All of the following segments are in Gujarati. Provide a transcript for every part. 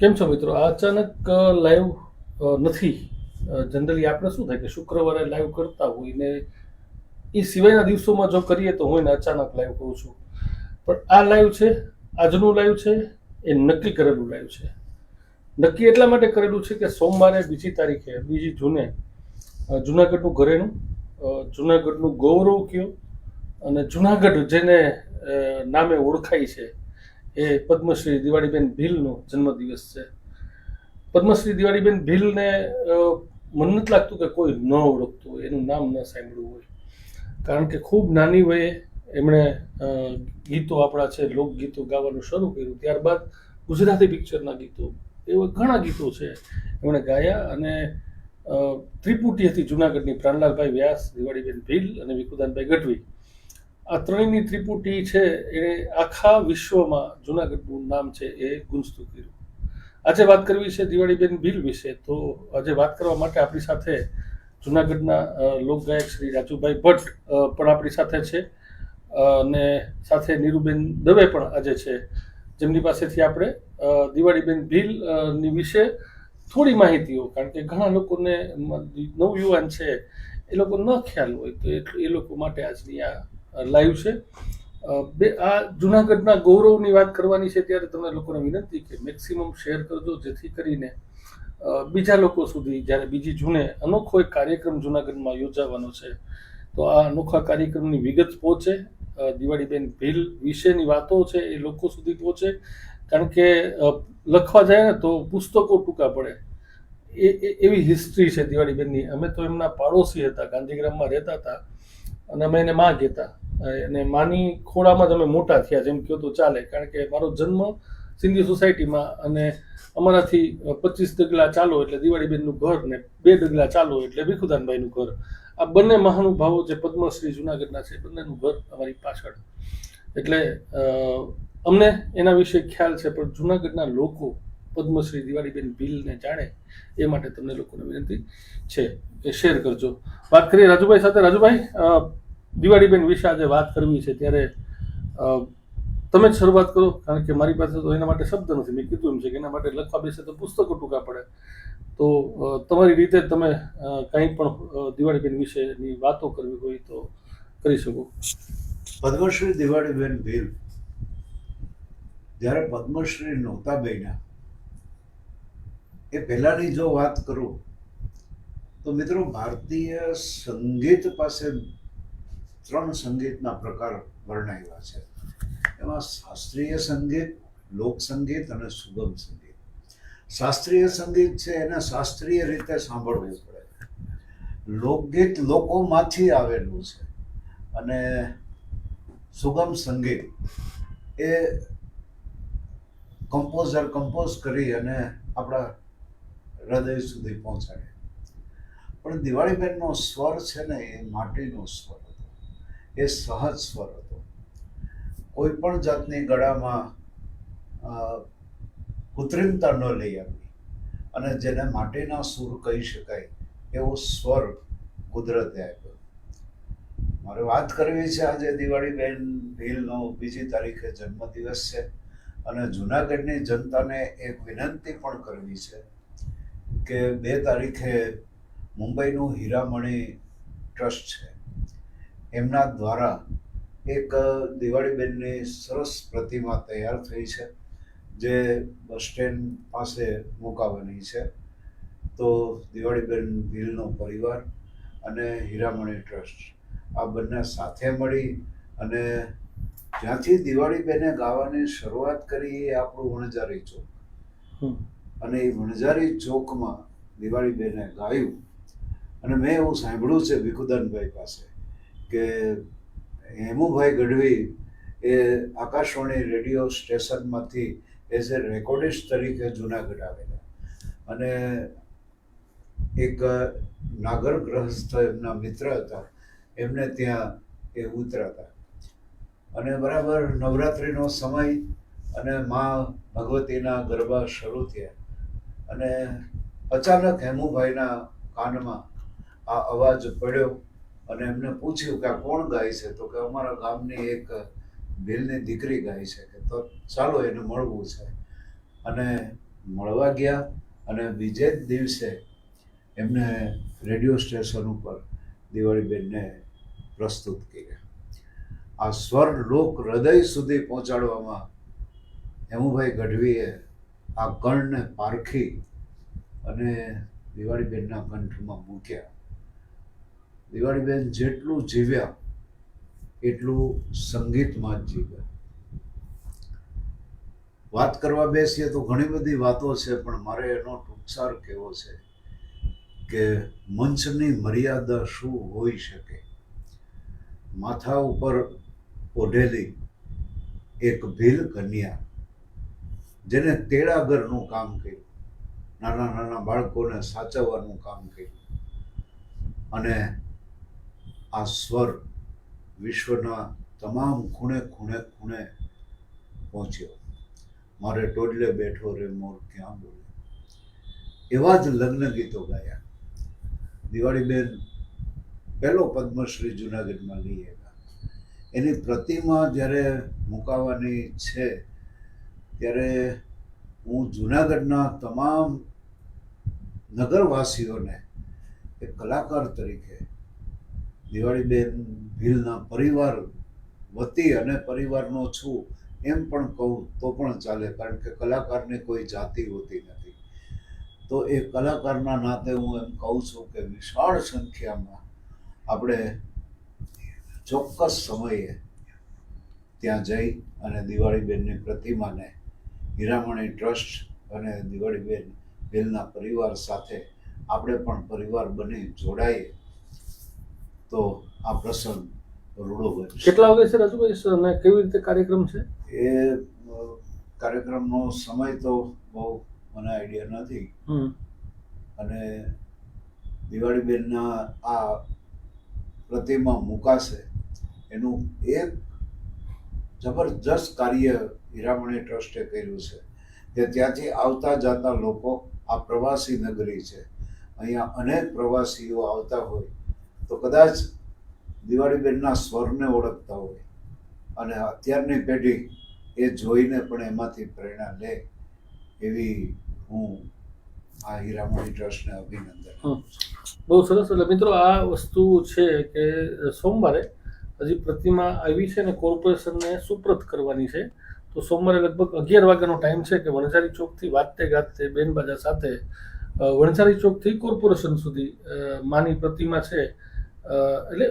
કેમ છો મિત્રો? આ અચાનક લાઈવ નથી. જનરલી આપણે શું થાય કે શુક્રવારે લાઈવ કરતા હોય ને એ સિવાયના દિવસોમાં જો કરીએ તો હું એને અચાનક લાઈવ કહું છું. પણ આ લાઈવ છે, આજનું લાઈવ છે, એ નક્કી કરેલું લાઈવ છે. નક્કી એટલા માટે કરેલું છે કે સોમવારે બીજી તારીખે, બીજી જૂને જુનાગઢનું ઘરેણું જુનાગઢનું ગૌરવ કયો અને જુનાગઢ જેને નામે ઓળખાય છે એ પદ્મશ્રી દિવાળીબેન ભીલનો જન્મદિવસ છે. પદ્મશ્રી દિવાળીબેન ભીલને મન નથી લાગતું કે કોઈ ન ઓળખતું હોય, એનું નામ ન સાંભળ્યું હોય. કારણ કે ખૂબ નાની વયે એમણે ગીતો આપણા છે, લોકગીતો ગાવાનું શરૂ કર્યું. ત્યારબાદ ગુજરાતી પિક્ચરના ગીતો, એવા ઘણા ગીતો છે એમણે ગાયા અને ત્રિપુટી હતી જુનાગઢની પ્રાણલાલભાઈ વ્યાસ, દિવાળીબેન ભીલ અને વિકુદાનભાઈ ગઢવી. આ ત્રણેયની ત્રિપુટી છે, એણે આખા વિશ્વમાં જુનાગઢનું નામ છે, એ ગુંજતું કર્યું. આજે વાત કરવી છે દિવાળીબેન ભીલ વિશે, તો આજે વાત કરવા માટે આપણી સાથે જુનાગઢના લોકગાયક શ્રી રાજુભાઈ ભટ્ટ પણ આપણી સાથે છે. અને સાથે નીરુબેન દવે પણ આજે છે. જેમની પાસેથી આપણે દિવાળીબેન ભીલની વિશે થોડી માહિતીઓ, કારણ કે ઘણા લોકોને નવયુવાન છે, એ લોકો ન ખ્યાલ હોય, તો એ લોકો માટે આજની આ લાઈવ છે. બે, આ જુનાગઢના ગૌરવની વાત કરવાની છે ત્યારે તમને લોકોને વિનંતી કે મેક્સિમમ શેર કરજો, જેથી કરીને બીજા લોકો સુધી જ્યારે બીજી જૂને અનોખો એક કાર્યક્રમ જુનાગઢમાં યોજાવાનો છે, તો આ અનોખા કાર્યક્રમની વિગત પહોંચે. દિવાળીબેન ભીલ વિશેની વાતો છે એ લોકો સુધી પહોંચે. કારણ કે લખવા જાય ને તો પુસ્તકો ટૂંકા પડે. એ એવી હિસ્ટ્રી છે દિવાળીબેનની. અમે તો એમના પાડોશી હતા, ગાંધીગ્રામમાં રહેતા હતા અને અમે એને માં કહેતા અને માની ખોળામાં અમે મોટા થયા જેમ કહો તો ચાલે. કારણ કે મારો જન્મ સિંધી સોસાયટીમાં અને અમારાથી પચીસ ડગલા ચાલો એટલે દિવાળીબેનનું ઘર ને બે ડગલા ચાલો એટલે ભીખુદાનભાઈનું ઘર. આ બંને મહાનુભાવો જે પદ્મશ્રી જુનાગઢના છે બંનેનું ઘર અમારી પાછળ. એટલે અમને એના વિશે ખ્યાલ છે, પણ જુનાગઢના લોકો પદ્મશ્રી દિવાળીબેન ભીલને જાણે એ માટે તમને લોકોને વિનંતી છે. કે શેર કરજો. વાત કરીએ રાજુભાઈ સાથે. રાજુભાઈ દિવાળીબેન વિશે આજે વાત કરવી છે ત્યારે તમે જ શરૂઆત કરો, કારણ કે મારી પાસે તો એના માટે શબ્દ નથી. મેં કીધું એમ છે કે એના માટે લખવા બેસે તો પુસ્તકો ટૂંકા પડે. તો તમારી રીતે તમે કંઈ પણ દિવાળીબેન વિશેની વાતો કરવી હોય તો કરી શકો. પદ્મશ્રી દિવાળીબેન ભીલ જ્યારે પદ્મશ્રી નહોતા બન્યા, એ પહેલાની જો વાત કરું, તો મિત્રો ભારતીય સંગીત પાસે ત્રણ સંગીતના પ્રકાર વર્ણવ્યા છે. એમાં શાસ્ત્રીય સંગીત, લોક સંગીત અને સુગમ સંગીત. શાસ્ત્રીય સંગીત છે એને શાસ્ત્રીય રીતે સાંભળવું પડે. લોકગીત લોકોમાંથી આવેલું છે અને સુગમ સંગીત એ કમ્પોઝર કમ્પોઝ કરી અને આપણા હૃદય સુધી પહોંચાડે. પણ દિવાળીબેનનો સ્વર છે ને એ માટીનો સ્વર. એ સહજ સ્વર હતો. કોઈ પણ જાતની ગળામાં કૃત્રિમતા ન લઈ આવી અને જેને માટીના સૂર કહી શકાય એવો સ્વર કુદરતે આપ્યો. મારે વાત કરવી છે આજે દિવાળીબેન ભીલનો. બીજી તારીખે જન્મદિવસ છે અને જુનાગઢની જનતાને એક વિનંતી પણ કરવી છે કે બે તારીખે મુંબઈનું હીરામણી ટ્રસ્ટ છે. એમના દ્વારા એક દિવાળીબેનની સરસ પ્રતિમા તૈયાર થઈ છે જે બસ સ્ટેન્ડ પાસે મુકાવાની છે. તો દિવાળીબેન ભીલનો પરિવાર અને હીરામણી ટ્રસ્ટ આ બંને સાથે મળી અને જ્યાંથી દિવાળીબેને ગાવાની શરૂઆત કરી એ આપણું વણઝારી ચોક. અને એ વણઝારી ચોકમાં દિવાળીબેને ગાયું. અને મેં એવું સાંભળ્યું છે ભીખુદાનભાઈ પાસે. કે હેમુભાઈ ગઢવી એ આકાશવાણી રેડિયો સ્ટેશનમાંથી એઝ એ રેકોર્ડિસ્ટ તરીકે જુનાગઢ આવેલા. અને એક નાગર ગ્રહસ્થ એમના મિત્ર હતા. એમને ત્યાં એ ઉતરાતા. અને બરાબર નવરાત્રિનો સમય અને મા ભગવતીના ગરબા શરૂ થયા. અને અચાનક હેમુભાઈના કાનમાં આ અવાજ પડ્યો. અને એમને પૂછ્યું કે કોણ ગાય છે? તો કે અમારા ગામની એક ભીલની દીકરી ગાય છે કે તો ચાલો એને મળવું છે. અને મળવા ગયા અને બીજે જ દિવસે એમને રેડિયો સ્ટેશન ઉપર દિવાળીબેનને પ્રસ્તુત કર્યા. આ સ્વર લોક હૃદય સુધી પહોંચાડવામાં હેમુભાઈ ગઢવીએ આ કણને પારખી અને દિવાળીબેનના કંઠમાં મૂક્યા. દિવાળીબેન જેટલું જીવ્યા, એટલું સંગીતમાં જ જીવ્યા. વાત કરવા બેસીએ તો ઘણી બધી વાતો છે, પણ મારે એનો ટૂંકસાર કેવો છે કે મંચની મર્યાદા શું હોઈ શકે? માથા ઉપર ઓઢેલી એક ભીલ કન્યા, જેને તેડાગરનું કામ કર્યું, નાના નાના બાળકોને સાચવવાનું કામ કર્યું. અને આ સ્વર વિશ્વના તમામ ખૂણે ખૂણે ખૂણે પહોંચ્યો. મારે ટોડલે બેઠો રે મોર ક્યાં બોલે? એવા જ લગ્ન ગીતો ગાયા. દિવાળીબેન પહેલો પદ્મશ્રી જુનાગઢમાં લઈ આવ્યા. એની પ્રતિમા જ્યારે મુકાવાની છે, ત્યારે હું જુનાગઢના તમામ નગરવાસીઓને એક કલાકાર તરીકે દિવાળીબેન ભીલના પરિવાર વતી અને પરિવારનો છું એમ પણ કહું તો પણ ચાલે, કારણ કે કલાકારની કોઈ જાતિ હોતી નથી. તો એ કલાકારના નાતે હું એમ કહું છું કે વિશાળ સંખ્યામાં આપણે ચોક્કસ સમયે ત્યાં જઈ અને દિવાળીબેનની પ્રતિમાને હીરામણી ટ્રસ્ટ અને દિવાળીબેન ભીલના પરિવાર સાથે આપણે પણ પરિવાર બની જોડાઈએ. તો આ પ્રસંગ રૂડો બનશે કેટલા વાગે છે રાજુભાઈ? અને કેવી રીતે કાર્યક્રમ છે? એ કાર્યક્રમનો સમય તો બહુ મને આઈડિયા નથી. અને અને દિવાળીબેનના આ પ્રતિમા મુકાશે એનું એક જબરજસ્ત કાર્ય હીરામણી ટ્રસ્ટે કર્યું છે. કે ત્યાંથી આવતા જતા લોકો આ પ્રવાસી નગરી છે. અહીંયા અનેક પ્રવાસીઓ આવતા હોય તો કદાચ દિવાળીબેનના સ્વરને ઓળખતા હોય અને અત્યારની પેઢી એ જોઈને પણ એમાંથી પ્રેરણા લે એવી હું આ હીરામણી ટ્રસ્ટને અભિનંદન. બહુ સરસ. એટલે મિત્રો, આ વસ્તુ છે કે સોમવારે હજી પ્રતિમા આવી છે ને કોર્પોરેશનને સુપ્રત કરવાની છે. તો સોમવારે લગભગ અગિયાર વાગ્યાનો ટાઈમ છે કે વણઝારી ચોકથી વાજતે બેન બેનબાજા સાથે વણઝારી ચોકથી કોર્પોરેશન સુધી માની પ્રતિમા છે. એટલે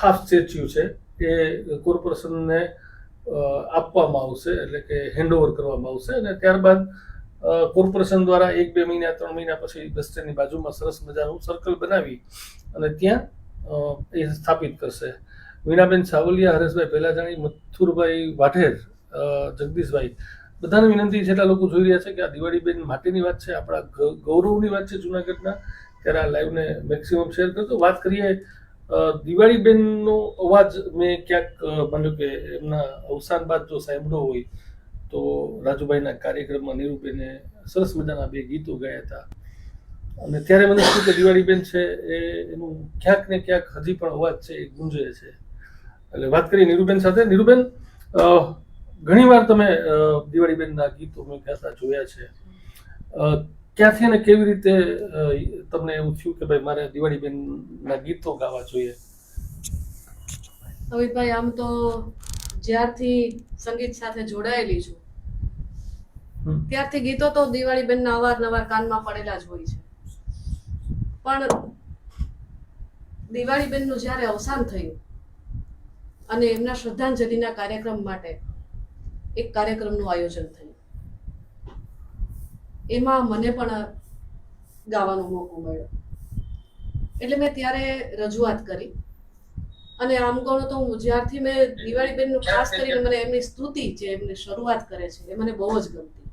હાફ સ્ટેચ્યુ છે એ કોર્પોરેશનને આપવામાં આવશે, એટલે કે હેન્ડઓવર કરવામાં આવશે અને ત્યારબાદ કોર્પોરેશન દ્વારા એક, બે મહિના, ત્રણ મહિના પછી બસ બાજુમાં સરસ મજાનું સર્કલ બનાવી અને ત્યાં એ સ્થાપિત કરશે. વીણાબેન સાવલિયા, હરેશભાઈ પહેલાજાણી, મથુરભાઈ વાઢેર જગદીશભાઈ, બધાને વિનંતી જેટલા લોકો જોઈ રહ્યા છે કે આ દિવાળીબેન માટેની વાત છે, આપણા ગૌરવની વાત છે જુનાગઢના, ત્યારે આ લાઈવને મેક્સિમમ શેર કરજો. વાત કરીએ દિવાળીબેનનો અવાજ મેં ક્યાંક માન્યો કે એમના અવસાન બાદ જો સાંભળ્યો હોય, તો રાજુભાઈના કાર્યક્રમમાં નીરુબેને સરસ મજાના બે ગીતો ગાયા હતા. અને ત્યારે મને થયું કે દિવાળીબેન છે એ, એનું ક્યાંક ને ક્યાંક હજી પણ અવાજ છે, એ ગુંજે છે. એટલે વાત કરીએ નીરુબેન સાથે. નીરુબેન ઘણીવાર તમે દિવાળીબેનના ગીતો મેં ગાતા જોયા છે. ક્યાંથી અને કેવી રીતે તમને એવું થયું કે ભાઈ મારે દિવાળીબેનના ગીતો ગાવા જોઈએ? અમિતભાઈ આમ તો જ્યારથી સંગીત સાથે જોડાયેલી છું ત્યારથી ગીતો તો દિવાળી બેનના અવારનવાર કાનમાં પડેલા જ હોય છે. પણ દિવાળી બેનનું જ્યારે અવસાન થયું અને એમના શ્રદ્ધાંજલિના કાર્યક્રમ માટે એક કાર્યક્રમનું આયોજન થયું એમાં મને પણ ગાવાનો મોકો મળ્યો. એટલે મેં ત્યારે રજૂઆત કરી. અને આમ ગણો તો હું જ્યારથી મેં દિવાળી ખાસ કરીને મને એમની સ્તુતિ જે એમની શરૂઆત કરે છે એ મને બહુ જ ગમતી.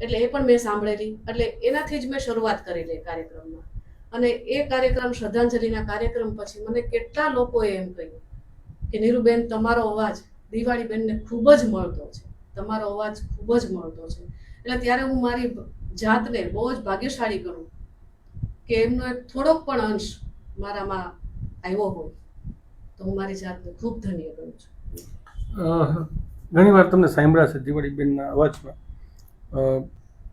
એટલે એ પણ મેં સાંભળેલી. એટલે એનાથી જ મેં શરૂઆત કરેલી કાર્યક્રમમાં. અને એ કાર્યક્રમ શ્રદ્ધાંજલિના કાર્યક્રમ પછી મને કેટલા લોકોએ એમ કહ્યું કે નીરુબેન તમારો અવાજ દિવાળી બેનને ખૂબ જ મળતો છે. તમારો અવાજ ખૂબ જ મળતો છે. એટલે ત્યારે હું મારી જાતને બહુ જ ભાગ્યશાળી કરું કે એમનો એક થોડોક પણ અંશ મારામાં આવ્યો હોય તો હું મારી જાતને ખૂબ ધન્ય કરું છું. ઘણી વાર તમને સાંભળ્યા છે દિવાળીબેનના અવાજમાં.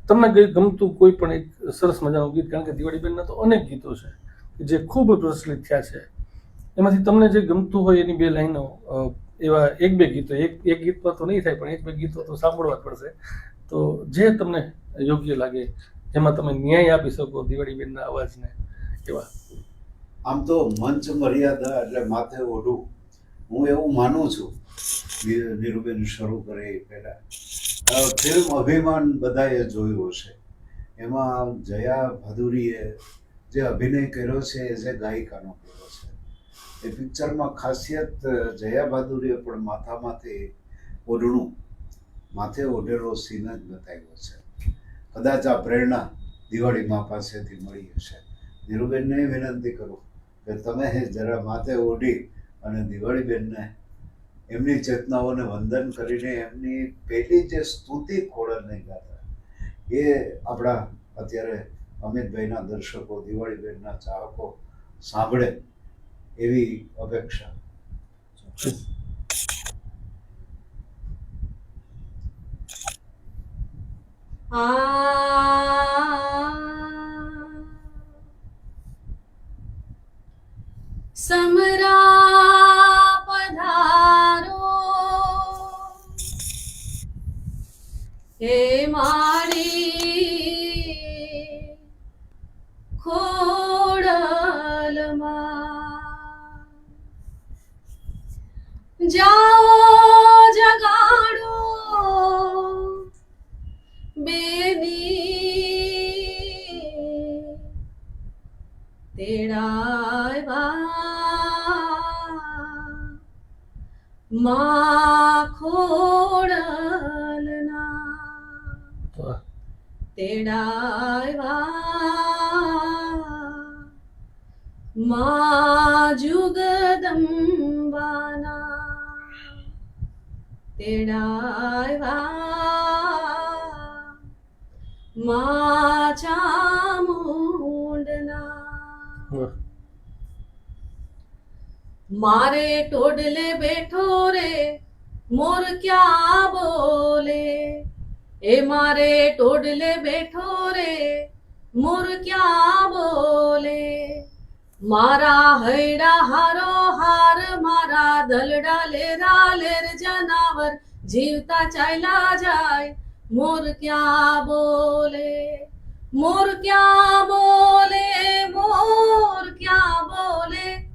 તમને ગમતું કોઈ પણ એક સરસ મજાનું ગીત? કારણ કે દિવાળીબેનના તો અનેક ગીતો છે જે ખૂબ પ્રચલિત થયા છે. એમાંથી તમને જે ગમતું હોય એની બે લાઈનો એવા એક બે ગીતો, એક એક ગીત તો નહીં થાય પણ એક બે ગીતો તો સાંભળવા જ પડશે. તો જે તમને યોગ્ય લાગે, જેમાં તમે ન્યાય આપી શકો દિવાળીબેનના અવાજને એવા. આમ તો મંચ મર્યાદા એટલે માથે ઓઢું હું એવું માનું છું. નીરુબેન શરૂ કરે એ પહેલા. ફિલ્મ અભિમાન બધાએ જોયું હશે. એમાં જયા ભાદુરીએ જે અભિનય કર્યો છે, એ જે ગાયિકાનો કર્યો છે. એ પિક્ચરમાં ખાસિયત જયા ભાદુરીએ પણ માથામાંથી ઓઢણું માથે ઓઢેલો સીન જ બતાવ્યો છે. કદાચ આ પ્રેરણા દિવાળીમાં પાસેથી મળી હશે. ધીરુબેનને વિનંતી કરું કે તમે જરા માથે ઓઢી અને દિવાળીબેનને એમની ચેતનાઓને વંદન કરીને એમની પહેલી જે સ્તુતિ ખોળની ગાતા. એ આપણા અત્યારે અમિતભાઈના દર્શકો, દિવાળીબેનના ચાહકો સાંભળે એવી અપેક્ષા. સમરા પધારો હે મારી ખોડલમાં જાઓ મા ખોડલના તો તેડાવ્યા મા મારે ટોડલે બેઠો રે, મોર ક્યાં બોલે? એ મારે ટોડલે બેઠો રે, મોર ક્યાં બોલે? મારા હૈડા હારો હાર, મારા દલડા લેરા લેર જનાવર, જીવતા ચાલ્યા જાય, મોર ક્યાં બોલે? મોર ક્યાં બોલે? મોર ક્યાં બોલે?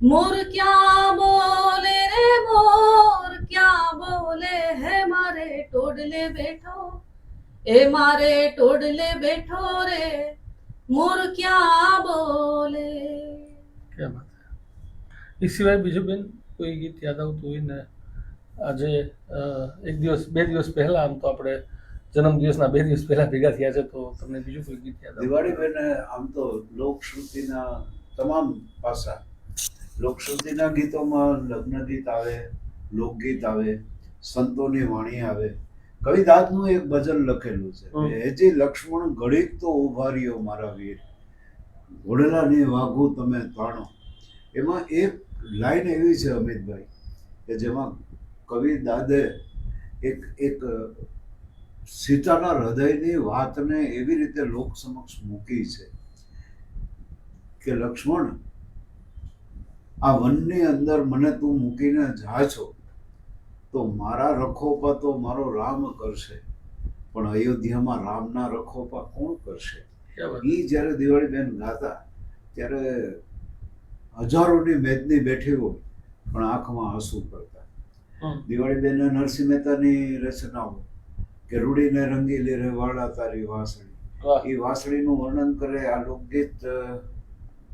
મોર ક્યાં બોલે રે મોર ક્યાં બોલે હે મારે ટોડલે બેઠો એ મારે ટોડલે બેઠો રે મોર ક્યાં બોલે એ સિવાય બીજું બેન કોઈ ગીત યાદ આવતું હોય ને આજે એક દિવસ બે દિવસ પહેલા આમ તો આપણે જન્મદિવસના બે દિવસ પહેલા ભેગા થયા છે તો તમને બીજું કોઈ ગીત યાદ દિવાળી બેન આમ તો લોકશ્રુતિના તમામ પાસા લોકશ્રુતિના ગીતોમાં લગ્ન ગીત આવે લોકગીત આવે સંતોની વાણી આવે. કવિદાસનું એક ભજન લખેલું છે. હેજી લક્ષ્મણ ઘડીક તો ઊભા રહ્યો મારા વીર. ઘોડેલાની વાઘું તમે તાણો. એમાં એક લાઈન એવી છે અમિતભાઈ કે જેમાં કવિ દાદે એક એક સીતાના હૃદયની વાતને એવી રીતે લોક સમક્ષ મૂકી છે કે લક્ષ્મણ આ વનની અંદર મને તું મૂકીને જા છો તો મારા રખોપા તો મારો રામ કરશે પણ અયોધ્યામાં રામના રખોપા કોણ કરશે એ જ્યારે દિવાળીબેન ગાતા ત્યારે હજારોની મેદની બેઠી હોય પણ આંખમાં આંસુ પડતા. દિવાળીબેન નરસિંહ મહેતાની રચનાઓ કે રૂડીને રંગીલી રે વાળા તારી વાસળી એ વાસળીનું વર્ણન કરે આ લોકગીત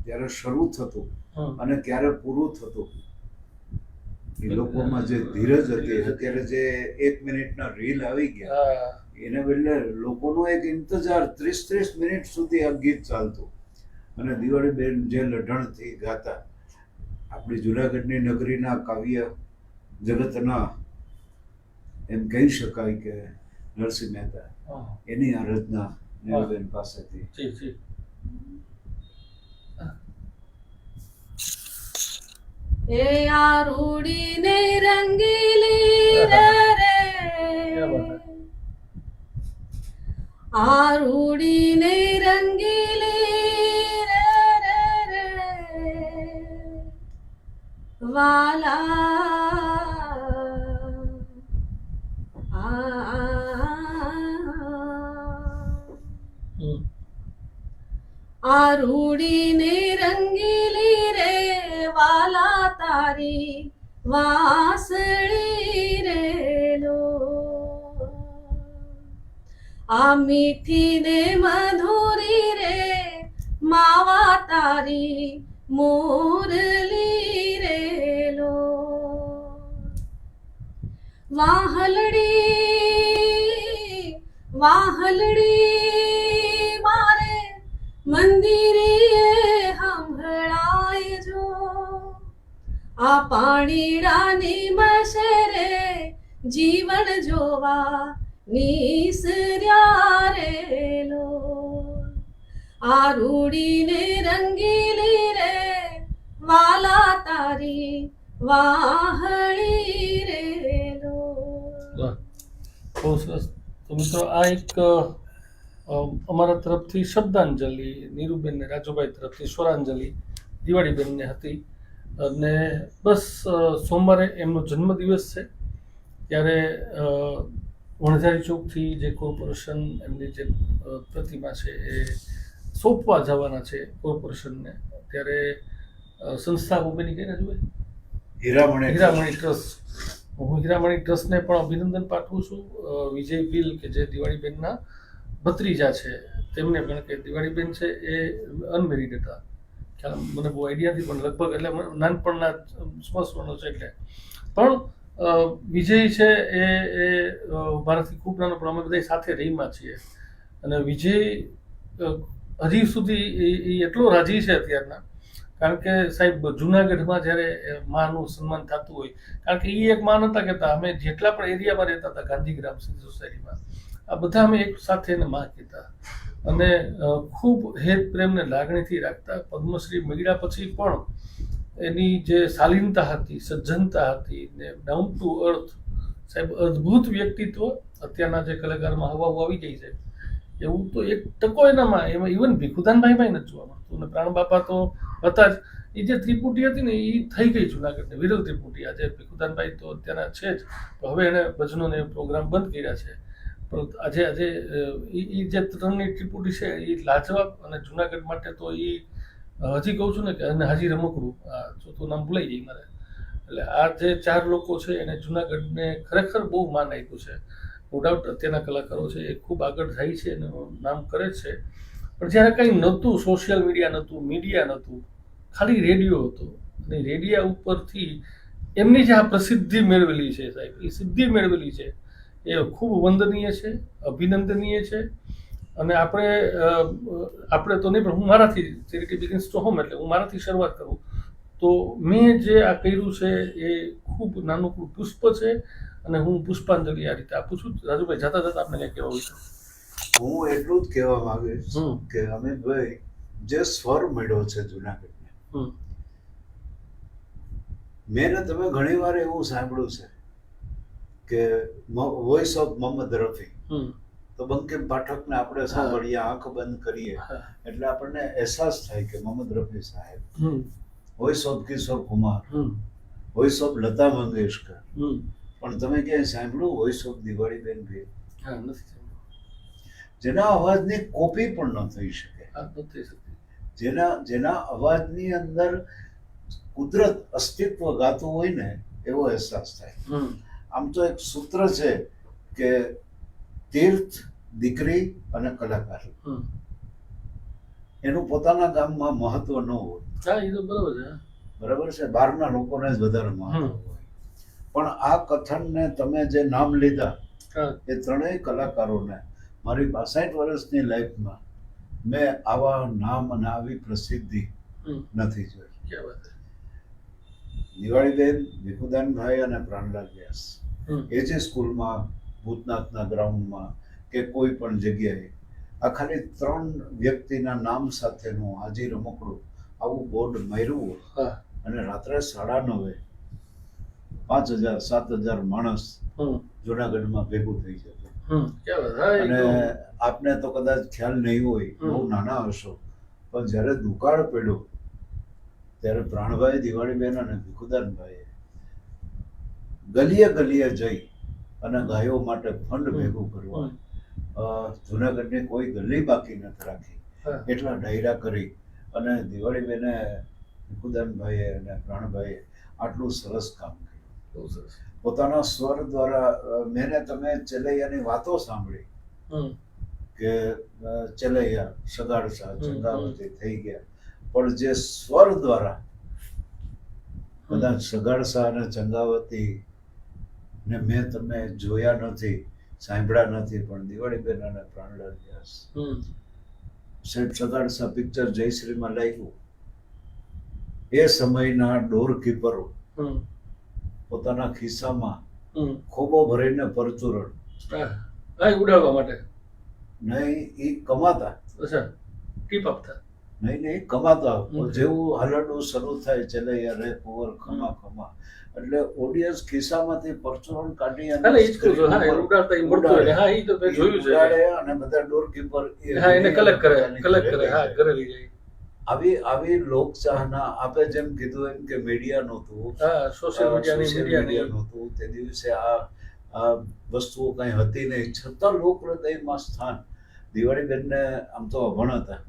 જ્યારે શરૂ થતું. અને ક્યારે પૂરું થતું. એ લોકોમાં જે ધીરજ હતી અત્યારે જે એક મિનિટના રીલ આવી ગયા એને બદલે લોકોનો એક ઇંતજાર ત્રીસ ત્રીસ મિનિટ સુધી આ ગીત ચાલતું. અને દિવાળી બેન જે લઢણથી ગાતા આપણી જુનાગઢની નગરીના કાવ્ય જગતના એમ કહી શકાય કે નરસિંહ મહેતા એની આ રચના નીરુબેન પાસેથી. જી જી એ આ રૂડીને રંગીલી આરૂડીને રંગીલી રે વાલા તારી વાસળી રે લો આ મીઠી ને મધુરી રે માવા તારી મોરલી રે લો વાહલડી વાહલડી મંદિરે હંભળાય જો. આ પાણીડાની મશરે જીવન જોવા નિસર્યા રે લો આ રૂડીને રંગીલી રે વાલા તારી વાહળી રે લો બહુ સરસ. તો મિત્રો આ એક અમારા તરફથી શબ્દાંજલિ નીરુબેનને રાજુભાઈ તરફથી સ્વરાંજલિ દિવાળીબેનને હતી. અને બસ સોમવારે એમનો જન્મદિવસ છે. ત્યારે વણઝારી ચોકથી જે કોર્પોરેશન એમની જે પ્રતિમા છે એ સોંપવા જવાના છે કોર્પોરેશનને. ત્યારે સંસ્થા ઉભેની કઈ રાજુભાઈ? હીરામણી હીરામણી ટ્રસ્ટ. હું હીરામણી ટ્રસ્ટને પણ અભિનંદન પાઠવું છું. વિજય બિલ કે જે દિવાળીબેનના ભત્રીજા છે, તેમને પણ કે દિવાળીબેન છે, એ અનમેરિડ હતા. ખ્યાલ મને બહુ આઈડિયા નથી પણ લગભગ એટલે નાનપણના સ્મસ્વનો છે એટલે. પણ વિજય છે એ એ મારાથી ખૂબ નાનો, પણ અમે બધા સાથે રહીમાં છીએ. અને વિજય હજી સુધી એ- એટલો રાજી છે અત્યારના. કારણ કે સાહેબ, જુનાગઢમાં જ્યારે માનું સન્માન થતું હોય, કારણ કે એ એક માન હતા કહેતા અમે જેટલા પણ એરિયામાં રહેતા હતા, ગાંધીગ્રામ સિંધ સોસાયટીમાં આ બધા અમે એક સાથે એને માં કીધા. અને ખૂબ હેત પ્રેમને લાગણીથી રાખતા પદ્મશ્રી મળ્યા પછી પણ એની જે શાલીનતા હતી, સજ્જનતા હતી ને ડાઉન ટુ અર્થ સાહેબ, અદ્ભુત વ્યક્તિત્વ અત્યારના જે કલાકારમાં હવા આવી જાય છે. એવું તો એક ટકો એનામાં, એમાં ઇવન ભીખુદાનભાઈમાં નથી જોવા મળતું. અને પ્રાણ બાપા તો હતા જ. એ જે ત્રિપુટી હતી ને એ થઈ ગઈ જુનાગઢની, વિરલ ત્રિપુટી. આજે ભીખુદાનભાઈ તો અત્યારના છે જ. હવે એને ભજનો ને પ્રોગ્રામ બંધ કર્યા છે. આજે આજે એ જે ત્રણની ત્રિપુટી છે એ લાજવાબ અને જુનાગઢ માટે તો એ હજી કહું છું ને કે અને હાજી રમકડું, આ ચોથું નામ ભૂલાઈ જાય મારે. એટલે આ જે ચાર લોકો છે, એને જુનાગઢને ખરેખર બહુ માન આપ્યું છે. નો ડાઉટ અત્યારના કલાકારો છે, એ ખૂબ આગળ જાય છે અને નામ કરે છે. પણ જ્યારે કંઈ નહોતું સોશિયલ મીડિયા નહોતું મીડિયા નહોતું, ખાલી રેડિયો હતો. અને રેડિયા ઉપરથી એમની જે આ પ્રસિદ્ધિ મેળવેલી છે સાહેબ, એ સિદ્ધિ મેળવેલી છે. એ ખૂબ વંદનીય છે અભિનંદનીય છે. અને આપણે આપણે તો નહીં પણ હું મારાથી ચેરિટી બિગિન્સ ટુ હોમ એટલે હું મારાથી શરૂઆત કરું. તો મેં જે આ કર્યું છે એ ખૂબ નાનકડું પુષ્પ છે અને હું પુષ્પાંજલિ આ રીતે આપું છું. રાજુભાઈ જતા જતા આપણે કંઈ કહેવા વિશે? હું એટલું જ કહેવા માંગીશ. કે અમિતભાઈ જે સ્વર મળ્યો છે જુનાગઢને મેં તમે ઘણી વાર એવું સાંભળ્યું છે કે વોઇસ ઓફ મોહમ્મદ રફી તો બંકિમ પાઠકને આપણે સાંભળીએ આંખ બંધ કરીએ. એટલે આપણને અહેસાસ થાય કે મોહમ્મદ રફી સાહેબ. Voice of Kishore Kumar voice of Lata Mangeshkar પણ તમે ક્યાંય સાંભળ્યું વોઇસ ઓફ દિવાળી બેન ભાઈ જેના અવાજની કોપી પણ ન થઈ શકે. જેના જેના અવાજની અંદર કુદરત અસ્તિત્વ ગાતું હોય ને એવો અહેસાસ થાય. આમ તો એક સૂત્ર છે કે તીર્થ દીકરી અને કલાકાર. એનું પોતાના ગામમાં મહત્વ ન હોય. એ તો બરાબર છે. બરાબર છે? બહારના લોકોને જ વધારે મહત્વ હોય. પણ આ કથનને તમે જે નામ લીધા એ ત્રણેય કલાકારોને મારી બાસઠ વર્ષની લાઈફમાં મેં આવા નામ અને આવી પ્રસિદ્ધિ નથી જોઈ. દિવાળીબેન ભીખુદાનભાઈ અને પ્રાણલાલ વ્યાસ. એ જે સ્કૂલમાં ભૂતનાથના ગ્રાઉન્ડમાં કે કોઈ પણ જગ્યાએ આ ખાલી ત્રણ વ્યક્તિના નામ સાથેનું હાજી રમકડું આવું બોર્ડ માર્યું અને રાત્રે સાડા નવે પાંચ હજાર સાત હજાર માણસ જુનાગઢમાં ભેગું થઈ એ અને આપને તો કદાચ ખ્યાલ નહીં હોય. બહુ નાના હશો પણ જ્યારે દુકાળ પડ્યો ત્યારે પ્રાણભાઈ દિવાળીબેન અને ભીખુદાનભાઈએ ગલીએ ગલીએ જઈ અને ગાયો માટે ફંડ ભેગું કરવા. જુનાગઢની કોઈ ગલી બાકી નથી રાખી. એટલા ડાયરા કરી અને દિવાળીબેને ભીખુદાનભાઈએ અને પ્રાણભાઈએ આટલું સરસ કામ કર્યું. પોતાના સ્વર દ્વારા મેને તમે ચેલૈયાની વાતો સાંભળી કે ચેલૈયા સગાડસા હમ, ચંગાવતી થઈ ગયા. પણ જે સ્વર દ્વારા કદાચ સગાડસા અને ચંગાવતી ને મેં તમને જોયા નથી સાંભળ્યા નથી પણ દિવાળીબેન અને પ્રાણલાલ વ્યાસ. સાહેબ સેઠ સગાડસા પિક્ચર જયશ્રીમાં લાગ્યું એ સમયના ડોર કીપરો હમ. પોતાના ખિસ્સામાં ખોબો ભરીને પરચુરણ. ઉડાડવા માટે. નહીં એ કમાતા. ટીપ આપતા નહીં નહીં કમાતા જેવું હલડું શરૂ થાય ચલૈયા રે કુંવર ખમા ખમા. એટલે ઓડિયન્સ ખિસ્સામાંથી પરચુરણ કાઢી અને એ જ કહું છું હા એ screen ઉપર ઉડાડતા મળતું હોય. હા એ તો મેં જોયું છે. અને બધા હા એને કલેક્ટ કરે કલેક્ટ કરે હા ઘરે લઈ જાય આવી આવી લોકચાહના આપે જેમ કીધું એમ કે મીડિયા નહોતું. સોશિયલ મીડિયા નહોતું. તે દિવસે આ આ વસ્તુઓ કઈ હતી નહીં. છતાં લોક હૃદયમાં સ્થાન. દિવાળીબેનને આમ તો અભણ હતા.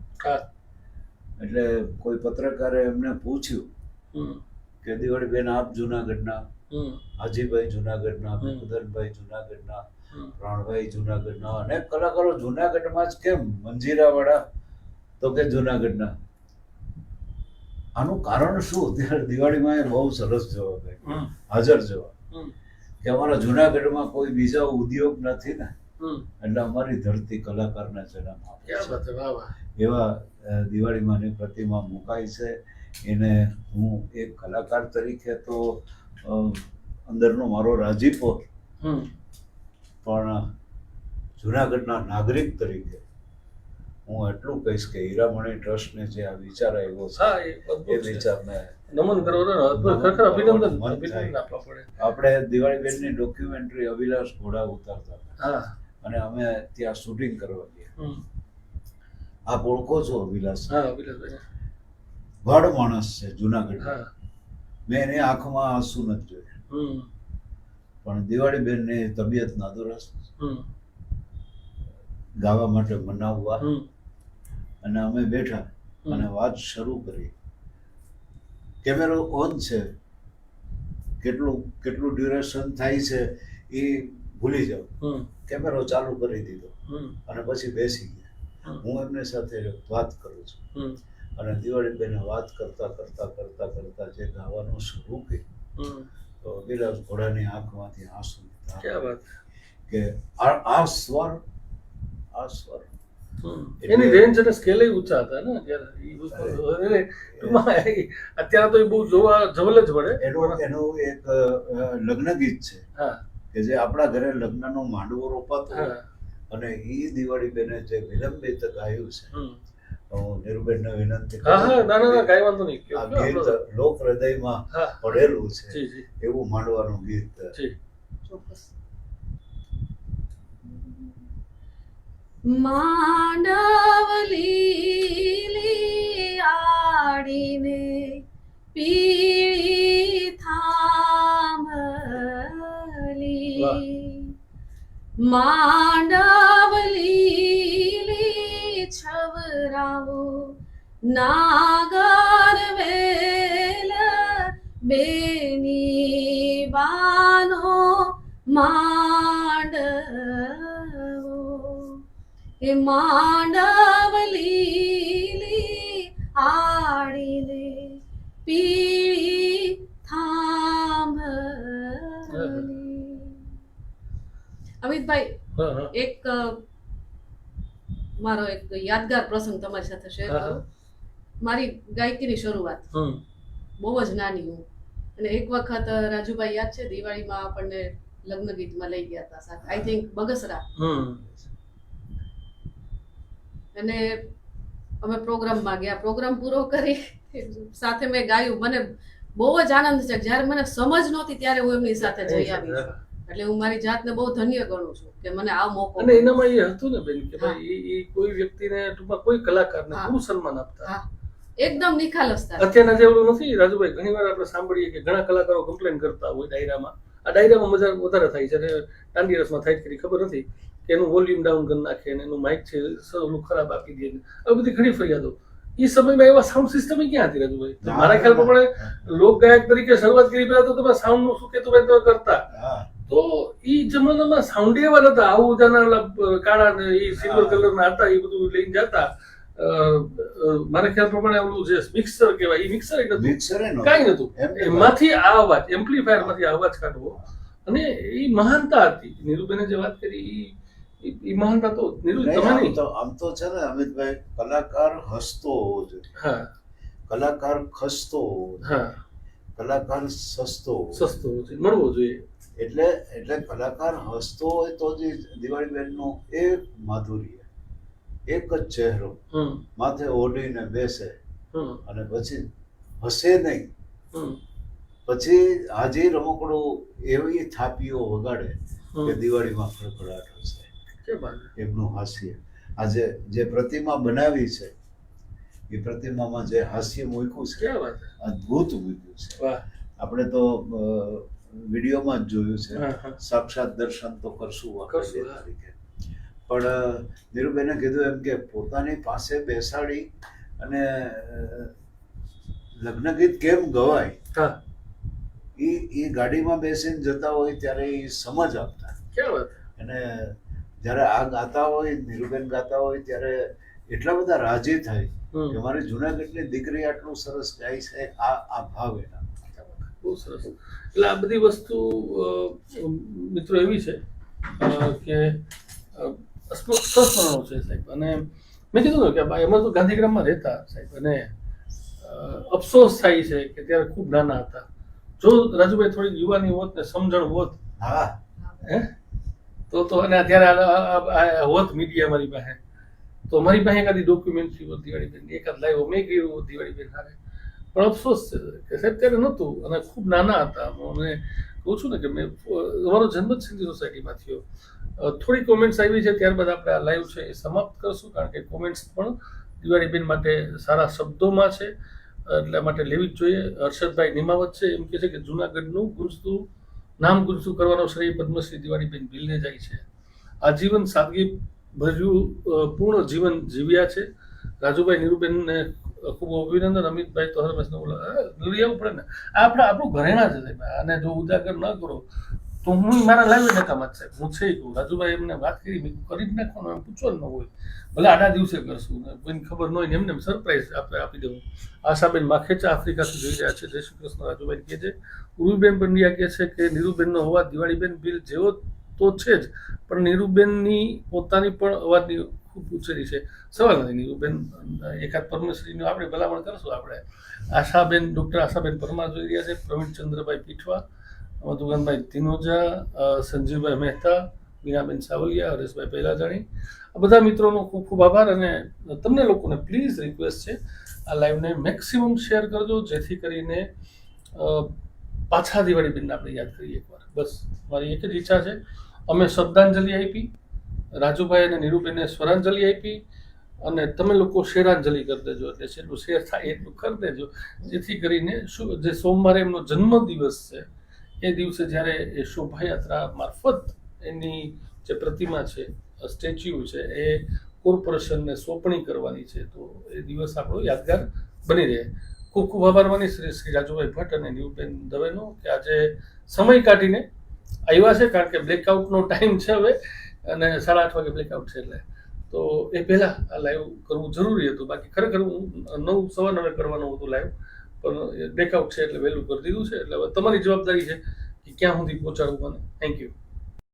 એટલે કોઈ પત્રકારે એમને પૂછ્યું કે દિવાળીબેન આપ જુનાગઢના? હાજીભાઈ જુનાગઢના હમ. જુનાગઢના પ્રાણભાઈ જુનાગઢના? અનેક કલાકારો જુનાગઢમાં જ કેમ? મંજીરાવાળા તો કે જુનાગઢના? આનું કારણ શું? ત્યારે દિવાળીમાં એ બહુ સરસ જવાબ આપ્યો. હાજર જવાબ. કે અમારા જુનાગઢમાં કોઈ બીજા ઉદ્યોગ નથી ને? એટલે અમારી ધરતી કલાકારના જન્મ આપે એવા અ, દિવાળીમાંની પ્રતિમા મુકાઈ છે. એને હું એક કલાકાર તરીકે તો અંદરનો મારો રાજીપો. પણ જુનાગઢના નાગરિક તરીકે હું એટલું કહીશ કે હીરામણી ટ્રસ્ટને જે આ વિચાર આવ્યો છે એ વિચારને નમન કરો ખરેખર અભિનંદન મન અભિનંદન. આપવા પડે. આપણે દિવાળીબેનની ડોક્યુમેન્ટરી અવિલાસ ઘોડા ઉતારતા હા. અને અમે ત્યાં શૂટિંગ કરવા ગયા. આપ ઓળખો છો અવિલાસ હા માણસ છે જુનાગઢ. મેં એની આંખમાં આંસુ નથી જોયા. પણ દિવાળી બેન ને તબિયત નાદુરસ્ત ગાવા માટે મનાવવા. અને અમે બેઠા અને વાત શરૂ કરી. કેમેરો ઓન છે. કેટલું કેટલું ડ્યુરેશન થાય છે એ ભૂલી જાઉં હમ. કેમેરો ચાલુ કરી દીધો. હમ. અને પછી બેસી ગયા. હું. એમની સાથે વાત કરું છું. અને દિવાળી દિવાળીબેને વાત કરતા કરતા કરતા કરતા જે ગાવાનું શરૂ કર્યું તો વિલાસ ઘોડાની આંખમાંથી આંસુ નીકળ્યા. કે આ આ સ્વર આ સ્વર. હમ. એની રેન્જ અને સ્કેલ ઊંચા હતા ને ત્યારે ઈ વસ્તુ એટલે ટૂંકમાં એ- અત્યારે તો એ બહુ જોવા જવલ જ પડે એનું એનું એક લગ્ન ગીત છે. હા. કે જે આપણા ઘરે લગ્નનો માંડવો રોપાતો અને એ દિવાળી બેને જે વિલંબિત ગાયું છે. હું વિનંતી આ ગીત લોક હૃદયમાં પડેલું છે જી જી. એવું માંડવાનું ગીત. ચોક્કસ. માંડવલી આડીને પીળી થાંભલી. માંડવલી છવરાવો નાગર વેલ બેની બાનો માંડવો. એ માંડવલી આડીને પીળી હા એક મારો એક યાદગાર પ્રસંગ તમારી સાથે શેર કરું. મારી ગાયકીની શરૂઆત. બહુ જ નાની હું. અને એક વખત રાજુભાઈ યાદ છે દિવાળીમાં આપણને લગ્ન ગીતમાં લઈ ગયા હતા સાથે. I think Bagasara. અને અમે પ્રોગ્રામમાં ગયા. પ્રોગ્રામ પૂરો કરી સાથે મેં ગાયું. મને બહુ જ આનંદ છે. જ્યારે મને સમજ નહોતી ત્યારે હું એમની સાથે જઈ આવી. છું એટલે હું મારી જાતને બહુ ધન્ય ગણું છું કે મને આ મોકો અને એનામાં એ હતું ને બેન કે ભાઈ એ કોઈ વ્યક્તિને ટૂંકમાં કોઈ કલાકારને પૂરું સન્માન આપતા. એકદમ નિખાલસતા અત્યારના જેવડું નથી રાજુભાઈ ઘણી વાર આપણે સાંભળીએ કે ઘણા કલાકારો કમ્પ્લેન કરતા હોય ડાયરામાં. આ ડાયરામાં મજા વધારે થાય છે અને દાંડી રસમાં થાય કે ખબર નથી કે એનું વોલ્યુમ ડાઉન કરી નાખે અને એનું માઇક છે સૌનું ખરાબ આપી દે ને આવી બધી ઘણી ફરિયાદો. એ સમયમાં એવા સાઉન્ડ સિસ્ટમ ક્યાં હતી રાજુભાઈ? મારા ખ્યાલ પ્રમાણે લોક ગાયક તરીકે શરૂઆત કરી પહેલા તો તમે સાઉન્ડનું શું કેતું કરતા. હા. તો એ જમાનામાં સાઉન્ડ હતા આવું જાના કાળા ને એ સિલ્વર કલરના હતા એ બધું લઈને જતા. મારા ખ્યાલ પ્રમાણે ઓલું જે મિક્સર કહેવાય એ મિક્સર નતું મિક્સર કાંઈ નતું. એમાંથી આ અવાજ એમ્પ્લીફાયરમાંથી અવાજ કાઢવો. અને એ મહાનતા હતી. નીરુબેને જે વાત કરી એ મહાનતા તો નીરુ તો આમ તો છે ને અમિતભાઈ કલાકાર હસતો હોવો જોઈએ. હા. કલાકાર ખસતો હોવો હા. કલાકાર સસ્તો સસ્તો મળવો જોઈએ. એટલે એટલે કલાકાર હસતો હોય તો જ દિવાળી બેનનું એક માધુર્ય. એક જ ચહેરો માથે ઓઢીને બેસે અને પછી હસે નહીં. હમ. પછી હાજી રમકડું એવી થાપીઓ વગાડે કે દિવાળીમાં ખડખડાટ હશે એમનું હાસ્ય. આજે જે પ્રતિમા બનાવી છે એ પ્રતિમામાં જે હાસ્ય મૂક્યું છે અદભુત મૂક્યું છે. આપણે તો વિડીયોમાં જ જોયું છે. સાક્ષાત દર્શન તો કરશું. તારીખે પણ નીરુબેને કીધું એમ કે પોતાની પાસે બેસાડી અને લગ્ન ગીત કેમ ગવાય? એ એ ગાડીમાં બેસીને જતા હોય ત્યારે એ સમજ આપતા. અને જ્યારે આ ગાતા હોય નીરુબેન ગાતા હોય ત્યારે એટલા બધા રાજી થાય કે મારી જુનાગઢની દીકરી આટલું સરસ ગાય છે આ આ ભાવ એના. બહુ સરસ. એટલે આ બધી વસ્તુ મિત્રો એવી છે કે સંસ્મરણો છે સાહેબ. અને મેં કીધું ને કે ભાઈ અમે તો ગાંધીગ્રામમાં રહેતા સાહેબ. અને અફસોસ થાય છે કે ત્યારે ખૂબ નાના હતા. જો રાજુભાઈ થોડી યુવાની હોત ને સમજણ હોત. હા. હે? તો તો અને અત્યારે હોત મીડિયા મારી પાસે. તો મારી પાસે એકાદી ડોક્યુમેન્ટરી હોત દિવાળી બેન એકાદ લાઈવ મેં કર્યું હોત દિવાળી બેન હારે. પણ અફસોસ છે કે સાહેબ ત્યારે નહોતું અને ખૂબ નાના હતા મને કહું છું ને કે મેં અમારો જન્મ જ સિંધી સોસાયટીમાં થયો થોડી કોમેન્ટ્સ આવી છે ત્યારબાદ આપણે આ લાઈવ છે એ સમાપ્ત કરશું કારણ કે કોમેન્ટ્સ પણ દિવાળીબેન માટે સારા શબ્દોમાં છે એટલા માટે લેવી જ જોઈએ. હર્ષદભાઈ નિમાવત છે, એમ કહે છે કે જુનાગઢનું ગુંજતું નામ ગુંજતું કરવાનો શ્રેય પદ્મશ્રી દિવાળીબેન ભીલને જાય છે. આજીવન સાદગી ભર્યું પૂર્ણ જીવન જીવ્યા છે. રાજુભાઈ નીરુબેનને ખૂબ અભિનંદન અમિતભાઈ, તો હરમેશને લઈ આવવું પડે ને. આપણે આપણું ઘરેણા છે સાહેબ. અને જો ઉજાગર ન કરો, તો હું મારા લાવી નકામાં જ સાહેબ. હું છે કહું. રાજુભાઈ એમને વાત કરી, મેં કરી જ નાખવાનું, એમ પૂછવાનું ન હોય. ભલે આડા દિવસે કરશું, ને કોઈને ખબર ન હોય એમને સરપ્રાઈઝ આપણે આપી દેવું આશાબેન માખેચા આફ્રિકાથી જોઈ રહ્યા છે. જય શ્રી કૃષ્ણ, રાજુભાઈ કહે છે ઉર્વીબેન પંડ્યા કહે છે કે નીરુબેનનો અવાજ દિવાળીબેન બિલ જેવો તો છે જ, પણ નીરુબેનની પોતાની પણ અવાજની ખૂબ ઉછેરી છે. સવાલ નથી. નીરુબેન એકાદ પરમેશ્વરીનું આપણે ભલામણ કરશું. આપણે આશાબેન, ડૉક્ટર આશાબેન પરમાર જોઈ રહ્યા છે પ્રવીણચંદ્રભાઈ પીઠવા, મધુગનભાઈ તિનોજા સંજીવભાઈ મહેતા, મીનાબેન સાવલિયા, હરેશભાઈ પહેલાજાણી. આ બધા મિત્રોનો ખૂબ ખૂબ આભાર અને તમને લોકોને પ્લીઝ રિક્વેસ્ટ છે, આ લાઈવને મેક્સિમમ શેર કરજો, જેથી કરીને પાછા દિવાળી બેનને આપણે યાદ કરીએ એકવાર. બસ, મારી એક જ ઈચ્છા છે. અમે શ્રદ્ધાંજલિ આપી, રાજુભાઈ અને નીરુબેને સ્વરાંજલિ આપી અને તમે લોકો શેરાંજલિ કરી દેજો એટલે છેલ્લું શેર થાય એટલું કરી દેજો. જેથી કરીને શું જે સોમવારે એમનો જન્મદિવસ છે, એ દિવસે જ્યારે એ શોભાયાત્રા મારફત એની જે પ્રતિમા છે સ્ટેચ્યુ છે, એ કોર્પોરેશનને સોંપણી કરવાની છે, તો એ દિવસ આપણો યાદગાર બની રહે. ખૂબ ખૂબ આભાર માની શ્રી શ્રી રાજુભાઈ ભટ્ટ અને નીવબેન દવેનો કે આજે સમય કાઢીને આવ્યા છે, કારણ કે બ્લેકઆઉટનો ટાઈમ છે હવે અને સાડા આઠ વાગે બ્લેકઆઉટ છે એટલે તો એ પહેલાં આ લાઈવ કરવું જરૂરી હતું. બાકી ખરેખર હું નવ, સવા નવે કરવાનું હતું લાઈવ પણ બ્રેકઆઉટ છે એટલે વહેલું કરી દીધું છે. એટલે હવે તમારી જવાબદારી છે કે ક્યાં સુધી પહોંચાડવું મને. Thank you